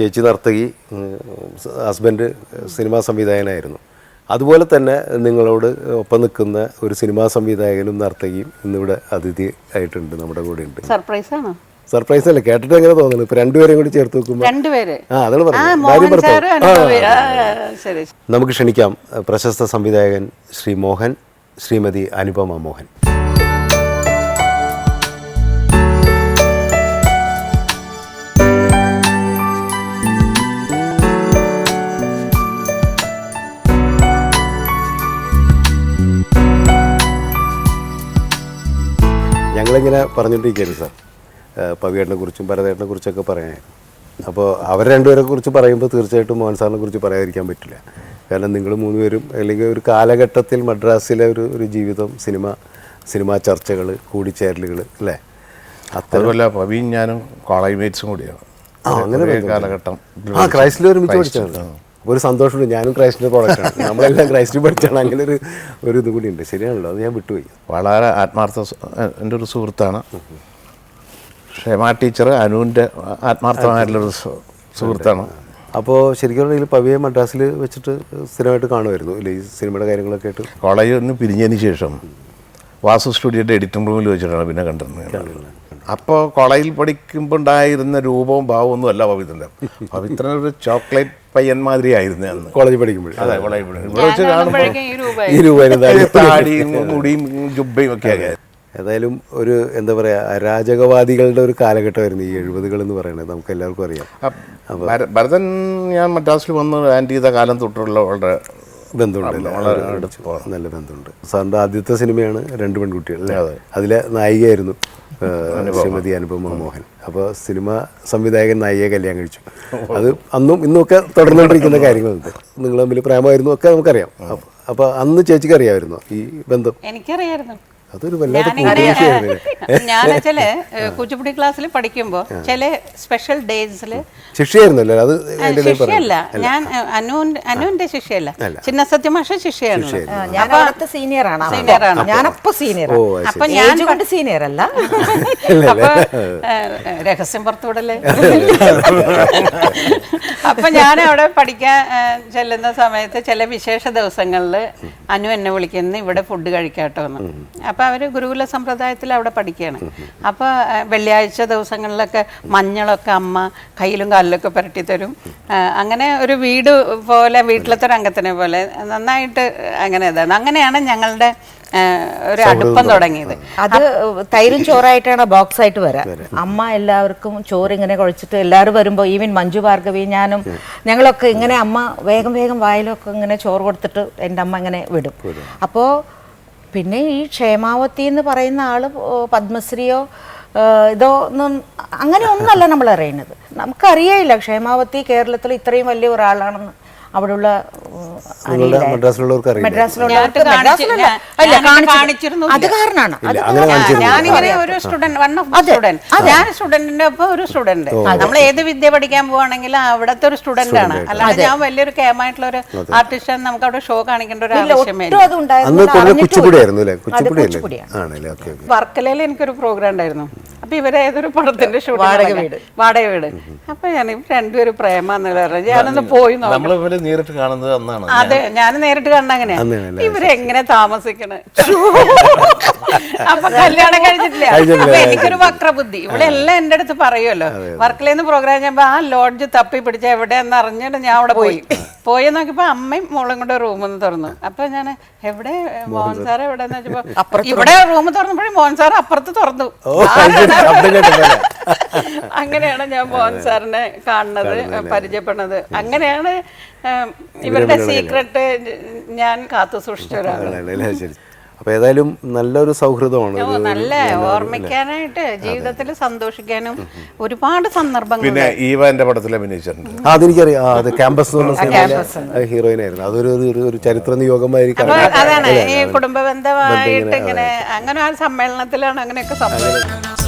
ചേച്ചി നർത്തകി husband cinema സംവിധായകനായിരുന്നു. അതുപോലെ തന്നെ നിങ്ങളോട് ഒപ്പം നിൽക്കുന്ന ഒരു സിനിമാ സംവിധായകനും നർത്തകിയും ഇന്നിവിടെ അതിഥി ആയിട്ടുണ്ട് നമ്മുടെ കൂടെ ഉണ്ട് സർപ്രൈസ് ആണോ സർപ്രൈസ് അല്ലേ കേട്ടിട്ട് എങ്ങനെ തോന്നുന്നു ഇപ്പൊ രണ്ടുപേരെയും കൂടി ചേർത്ത് വെക്കുമ്പോൾ ആ അതാണ് പറഞ്ഞത്. നമുക്ക് ക്ഷണിക്കാം. പ്രശസ്ത സംവിധായകൻ ശ്രീ മോഹൻ ശ്രീമതി അനുപമ മോഹൻ. ഞങ്ങളിങ്ങനെ പറഞ്ഞുകൊണ്ടിരിക്കുകയാണ് സാർ. പവിയേട്ടനെ കുറിച്ചും ഭരതേട്ടനെ കുറിച്ചൊക്കെ പറയാനായിരുന്നു അപ്പോൾ അവർ രണ്ടുപേരെ കുറിച്ച് പറയുമ്പോൾ തീർച്ചയായിട്ടും മോഹൻ സാറിനെ കുറിച്ച് പറയാതിരിക്കാൻ പറ്റില്ല. കാരണം നിങ്ങൾ മൂന്നുപേരും അല്ലെങ്കിൽ ഒരു കാലഘട്ടത്തിൽ മദ്രാസിലെ ഒരു ഒരു ജീവിതം സിനിമ സിനിമാ ചർച്ചകൾ കൂടിച്ചേരലുകൾ അല്ലേ? അതുപോലെ പവിയും ഞാനും കോളേജ് മേറ്റ്സും കൂടിയാണ്. അങ്ങനെ. കാലഘട്ടം ആ ക്രൈസ്റ്റിൽ ഒരുമിച്ച് പഠിച്ചാണ് ഒരു സന്തോഷമുണ്ട്. ഞാനും ക്രൈസ്റ്റിന്റെ പ്രോഡക്റ്റാണ് നമ്മളെല്ലാം ക്രൈസ്റ്റിൽ പഠിച്ചാണ്. അങ്ങനെ ഒരു ഒരു ഇത് കൂടി ഉണ്ട്. ശരിയാണല്ലോ. അത് ഞാൻ വിട്ടുപോയി. വളരെ ആത്മാർത്ഥ എന്റെ ഒരു സുഹൃത്താണ്. ക്ഷേമ ടീച്ചർ അനുവിന്റെ ആത്മാർത്ഥമായിട്ടുള്ളൊരു ഒരു സുഹൃത്താണ്. അപ്പോൾ ശരിക്കും പറഞ്ഞാൽ പവിയെ മദ്രാസിൽ വെച്ചിട്ട് സ്ഥിരമായിട്ട് കാണുമായിരുന്നു ഇല്ലേ ഈ സിനിമയുടെ കാര്യങ്ങളൊക്കെ ആയിട്ട്. കോളേജിൽ നിന്ന് പിരിഞ്ഞതിന് ശേഷം വാസു സ്റ്റുഡിയോയുടെ എഡിറ്റിംഗ് റൂമിൽ വെച്ചിട്ടാണ് പിന്നെ കണ്ടിരുന്നത്. അപ്പോൾ കോളേജിൽ പഠിക്കുമ്പോൾ ഉണ്ടായിരുന്ന രൂപവും ഭാവവും ഒന്നും അല്ല പവിത്രന്റെ. പവിത്രൻ ഒരു ചോക്ലേറ്റ് പയ്യൻ മാതിരിയായിരുന്നു അന്ന്. കോളേജ് പഠിക്കുമ്പോൾ അതെ കോളേജിൽ പഠിക്കുമ്പോൾ വെച്ച് കാണുമ്പോൾ ഈ രൂപ താടിയും മുടിയും ജുബയും ഒക്കെ ആയി ഏതായാലും ഒരു എന്താ പറയുക അരാജകവാദികളുടെ ഒരു കാലഘട്ടമായിരുന്നു ഈ എഴുപതുകൾ എന്ന് പറയുന്നത്. നമുക്ക് എല്ലാവർക്കും അറിയാം. ഭരതൻ ഞാൻ മദ്രാസിൽ വന്ന് ആൻഡ് ചെയ്ത കാലം തൊട്ടുള്ള വളരെ ബന്ധമുണ്ട് വളരെ നല്ല ബന്ധമുണ്ട്. സാറിന്റെ ആദ്യത്തെ സിനിമയാണ് രണ്ട് പെൺകുട്ടികൾ അല്ലേ? അതിലെ നായികയായിരുന്നു. ശ്രീമതി അനുപമ മോഹൻ. അപ്പോൾ സിനിമ സംവിധായകൻ നായികയെ കല്യാണം കഴിച്ചു. അത് അന്നും ഇന്നും ഒക്കെ തുടർന്നുകൊണ്ടിരിക്കുന്ന കാര്യങ്ങളുണ്ട്. നിങ്ങൾ തമ്മിൽ പ്രേമമായിരുന്നു ഒക്കെ നമുക്കറിയാം. അപ്പോൾ അന്ന് ചേച്ചിക്ക് അറിയാമായിരുന്നു ഈ ബന്ധം? എനിക്കറിയായിരുന്നു. അതൊരു വല്ലാത്ത ഞാനിങ്ങനെ കൂട്ടുകൃഷിയായിരുന്നു ഞാൻ ചില കുച്ചിപ്പുടി ക്ലാസ്സിൽ പഠിക്കുമ്പോൾ ചില സ്പെഷ്യൽ ഡേയ്സിൽ ശിക്ഷയായിരുന്നല്ലോ അത് ശിഷ്യയല്ല. ഞാൻ അനുവിന്റെ അനുവിന്റെ ശിഷ്യല്ല ചിന്ന സത്യമാഷ ശിഷ്യയാണ് ഞാൻ അവിടുത്തെ സീനിയർ ആണ്. സീനിയർ ആണ്. ഞാനപ്പോ സീനിയർ അപ്പൊ ഞാൻ കൊണ്ട് സീനിയർ അല്ല. അപ്പൊ രഹസ്യം പുറത്തുവിടല്ലേ? അപ്പൊ ഞാൻ അവിടെ പഠിക്കാൻ ചെല്ലുന്ന സമയത്ത് ചില വിശേഷ ദിവസങ്ങളിൽ അനു എന്നെ വിളിക്കുന്നു ഇവിടെ ഫുഡ് കഴിക്കാട്ടോ എന്ന്. അപ്പൊ അവർ ഗുരുകുല സമ്പ്രദായത്തിൽ അവിടെ പഠിക്കുകയാണ്. അപ്പോൾ വെള്ളിയാഴ്ച ദിവസങ്ങളിലൊക്കെ മഞ്ഞളൊക്കെ അമ്മ കയ്യിലും കാലിലൊക്കെ പുരട്ടി തരും. അങ്ങനെ ഒരു വീട് പോലെ വീട്ടിലത്തെ ഒരു അംഗത്തിനെ പോലെ നന്നായിട്ട് അങ്ങനെ ഇതാണ്. അങ്ങനെയാണ് ഞങ്ങളുടെ ഒരു അടുപ്പം തുടങ്ങിയത്. അത് തൈരും ചോറായിട്ടാണ് ബോക്സ് ആയിട്ട് വരാം. അമ്മ എല്ലാവർക്കും ചോറ് ഇങ്ങനെ കുഴച്ചിട്ട് എല്ലാവരും വരുമ്പോൾ ഈവൻ മഞ്ജു ഭാർഗവി ഞാനും ഞങ്ങളൊക്കെ ഇങ്ങനെ അമ്മ വേഗം വേഗം വായിലൊക്കെ ഇങ്ങനെ ചോറ് കൊടുത്തിട്ട് എന്റെ അമ്മ ഇങ്ങനെ വിടും. അപ്പോൾ പിന്നെ ഈ ക്ഷേമാവതി എന്ന് പറയുന്ന ആൾ പത്മശ്രീയോ ഇതോ ഒന്നും അങ്ങനെ ഒന്നല്ല നമ്മൾ അറിയുന്നത് നമുക്കറിയില്ല ക്ഷേമാവതി കേരളത്തിൽ ഇത്രയും വലിയ ഒരാളാണെന്ന്. അവിടെയുള്ള. മദ്രാസിലുള്ളവർക്ക്. അത് കാരണമാണ് ഞാനിങ്ങനെ ഒരു സ്റ്റുഡന്റ് വൺ ഓഫ് സ്റ്റുഡന്റ് ഞാൻ സ്റ്റുഡന്റിന്റെ ഒപ്പം ഒരു സ്റ്റുഡന്റ് നമ്മൾ ഏത് വിദ്യ പഠിക്കാൻ പോവാണെങ്കിലും അവിടത്തെ ഒരു സ്റ്റുഡന്റ് ആണ്. അല്ലാതെ ഞാൻ വലിയൊരു കേമായിട്ടുള്ള ഒരു ആർട്ടിസ്റ്റ് നമുക്ക് അവിടെ ഷോ കാണിക്കേണ്ട ഒരു ആവശ്യമേ വർക്കലയിൽ എനിക്കൊരു പ്രോഗ്രാം ഉണ്ടായിരുന്നു. അപ്പൊ ഇവരെ ഏതൊരു പടത്തിന്റെ ഷൂട്ടിംഗ് വാടക വീട്. വാടക വീട്. അപ്പൊ ഞാൻ ഇവർ രണ്ടുപേരും പ്രേമ എന്നുള്ള പറഞ്ഞു ഞാനൊന്ന് പോയി നോക്കാം. നമ്മൾ ഇവർ നേരിട്ട് കാണുന്നത് അന്നാണ്. അതെ ഞാൻ നേരിട്ട് കണ്ട അങ്ങനെ? ഇവരെങ്ങനെ താമസിക്കണേ? അപ്പൊ കല്യാണം കഴിച്ചിട്ടില്ല കഴിഞ്ഞിട്ടില്ല, അപ്പൊ എനിക്കൊരു വക്രബുദ്ധി. ഇവിടെ എല്ലാം എന്റെ അടുത്ത് പറയുമല്ലോ. വർക്കലേന്ന് പ്രോഗ്രാം ചെയ്യുമ്പോ ആ ലോഡ്ജ് തപ്പി പിടിച്ച എവിടെയെന്ന് അറിഞ്ഞിട്ട് ഞാൻ അവിടെ പോയി. പോയി. നോക്കിയപ്പോ അമ്മയും മോളും കൂടെ റൂമൊന്ന് തുറന്നു. അപ്പൊ ഞാൻ എവിടെ മോഹൻ സാർ എവിടെ വെച്ചപ്പോ ഇവിടെ റൂം തുറന്നപ്പോഴും മോഹൻ സാർ അപ്പുറത്ത് തുറന്നു. ശബ്ദം? അങ്ങനെയാണ് ഞാൻ മോഹൻ സാറിനെ കാണുന്നത് പരിചയപ്പെടുന്നത്. അങ്ങനെയാണ് ഇവരുടെ സീക്രട്ട് ഞാൻ കാത്തു സൂക്ഷിച്ച ഒരാളാണ് അപ്പോൾ ഏതായാലും നല്ലൊരു സൗഹൃദമാണ് നല്ല ഓർമ്മിക്കാനായിട്ട് ജീവിതത്തിൽ സന്തോഷിക്കാനും ഒരുപാട് സന്ദർഭങ്ങൾ പിന്നെ ഈവന്റെ പടത്തിൽ അഭിനയിച്ചിട്ടുണ്ട്. അതെനിക്കറിയാം. ആ അത് ക്യാമ്പസ് ഹീറോയിൻ ആയിരുന്നു. അതൊരു ഒരു- ഒരു ചരിത്ര നിയോഗമായിരിക്കും. അതാണ് ഈ കുടുംബ ബന്ധമായിട്ട് ഇങ്ങനെ അങ്ങനെ ആ സമ്മേളനത്തിലാണ് അങ്ങനെയൊക്കെ സംഭവിച്ചത്.